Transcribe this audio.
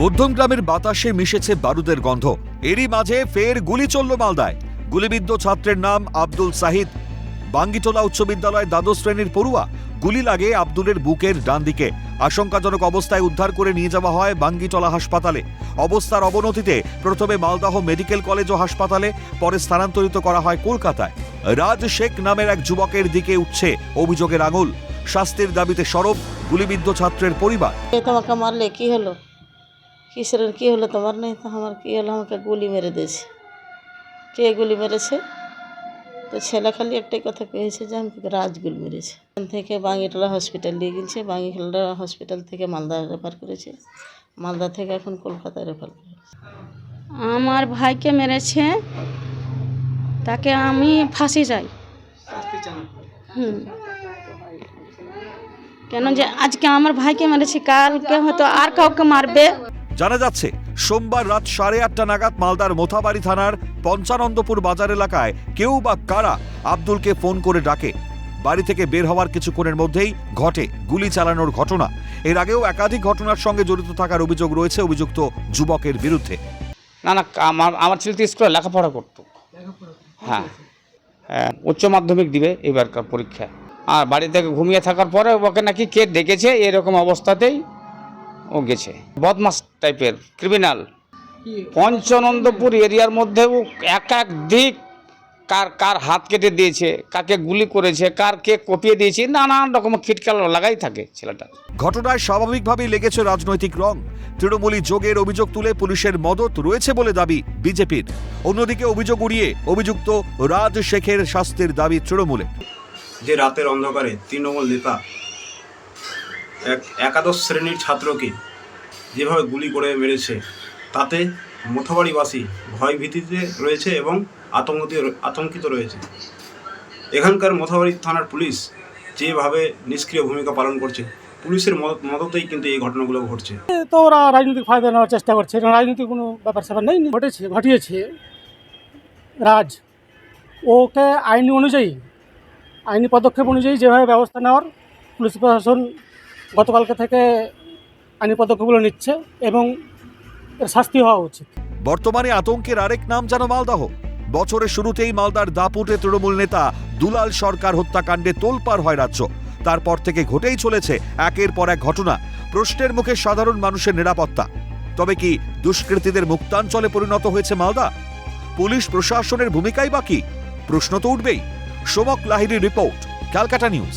মধ্যমগ্রামের বাতাসে মিশেছে বারুদের গন্ধ। এরই মাঝে ফের গুলি চলল মালদায়। গুলিবিদ্ধ ছাত্রের নাম আব্দুল সাহিদ। বাঙ্গিটোলা উচ্চ বিদ্যালয় দ্বাদশ শ্রেণির পড়ুয়া, গুলি লাগে আব্দুলের বুকের ডান দিকে। আশঙ্কাজনক অবস্থায় উদ্ধার করে নিয়ে যাওয়া হয় বাঙ্গিটোলা হাসপাতালে। অবস্থার অবনতিতে প্রথমে মালদাহ মেডিকেল কলেজ ও হাসপাতালে, পরে স্থানান্তরিত করা হয় কলকাতায়। রাজ শেখ নামের এক যুবকের দিকে উঠছে অভিযোগের আঙুল। শাস্তির দাবিতে সরব গুলিবিদ্ধ ছাত্রের পরিবার। তোমাকে মারলে? কি হলো? কিসের কি হলো তোমার? নেই তো আমার কি হলো? আমাকে গুলি মেরে দিয়েছে। কে গুলি মেরেছে? তো ছেলে খালি একটাই কথা পেয়েছে যে আমাকে রাজ গুলি মেরেছে। এখান থেকে বাঙ্গিটোলা হসপিটাল নিয়ে গেছে বাঙ্গিটোলা হসপিটাল থেকে মালদা রেফার করেছে। মালদা থেকে এখন কলকাতায় রেফার করেছে। আমার ভাইকে মেরেছে। তাকে আমি ফাঁসি চাই। হুম। কেন যে আজকে আমার ভাইকে মেরেছি কালকে হয়তো আর কাউকে মারবে। জানা যাচ্ছে, সোমবার রাত সাড়ে আটটা নাগাদ মালদার মোথাবাড়ি থানার পঞ্চানন্দপুর বাজার এলাকায় কেউ বা কারা আব্দুলকে ফোন করে ডাকে। বাড়ি থেকে বের হওয়ার কিছুক্ষণের মধ্যেই ঘটে গুলি চালানোর ঘটনা। এর আগেও একাধিক ঘটনার সঙ্গে জড়িত থাকার অভিযোগ রয়েছে অভিযুক্ত যুবকের বিরুদ্ধে। না না আমার আমার ছেলে তো স্কুলে লেখাপড়া করতো। হ্যাঁ। উচ্চ মাধ্যমিক দিবে এবারকার পরীক্ষা আর বাড়ি থেকে ঘুমিয়ে থাকার পরে ওকে নাকি কে ডেকেছে এরকম অবস্থাতেই ও গেছে। বদমাস টাইপের ক্রিমিনাল পঞ্চনন্দপুর এরিয়ার মধ্যেও এক এক দিক কার কার হাত কেটে দিয়েছে কাকে গুলি করেছে কার কে কপিয়ে দিয়েছে নানান রকম খিটকাল লাগাই থাকে ছেলেটা। ঘটনায় স্বাভাবিকভাবেই লেগেছে রাজনৈতিক রং। তৃণমূলী যোগের অভিযোগ তুলে পুলিশের মদত রয়েছে বলে দাবি বিজেপির। অন্যদিকে অভিযোগ উড়িয়ে অভিযুক্ত রাজ শেখের শাস্তির দাবি তৃণমূলের। যে রাতের অন্ধকারে তৃণমূল নেতা এক একাদশ শ্রেণির ছাত্রকে যেভাবে গুলি করে মেরেছে, তাতে মোথাবাড়িবাসী ভয় ভীতিতে রয়েছে এবং আতঙ্কিত আতঙ্কিত রয়েছে। এখানকার মোথাবাড়ি থানার পুলিশ যেভাবে নিষ্ক্রিয় ভূমিকা পালন করছে, পুলিশের মদত মদতেই কিন্তু এই ঘটনাগুলো ঘটছে। তো ওরা রাজনৈতিক ফায়দা নেওয়ার চেষ্টা করছে। রাজনৈতিক কোনো ব্যাপার স্যাপার নেই, ঘটেছে, ঘটিয়েছে। রাজ, ওকে আইনি অনুযায়ী, আইনি পদক্ষেপ অনুযায়ী যেভাবে ব্যবস্থা নেওয়ার পুলিশ প্রশাসন গতকালকে থেকে আইনি পদক্ষেপগুলো নিচ্ছে এবং এর শাস্তি হওয়া উচিত। বর্তমানে আতঙ্কের আরেক নাম যেন মালদাহ। বছরের শুরুতেই মালদার দাপুটে তৃণমূল নেতা দুলাল সরকার হত্যাকাণ্ডে তোলপাড় হয় রাজ্য। তারপর থেকে ঘটেই চলেছে একের পর এক ঘটনা। প্রশ্নের মুখে সাধারণ মানুষের নিরাপত্তা। তবে কি দুষ্কৃতীদের মুক্তাঞ্চলে পরিণত হয়েছে মালদা? পুলিশ প্রশাসনের ভূমিকাই বাকি প্রশ্ন তো উঠবেই। সোমক লাহিড়ির রিপোর্ট, ক্যালকাটা নিউজ।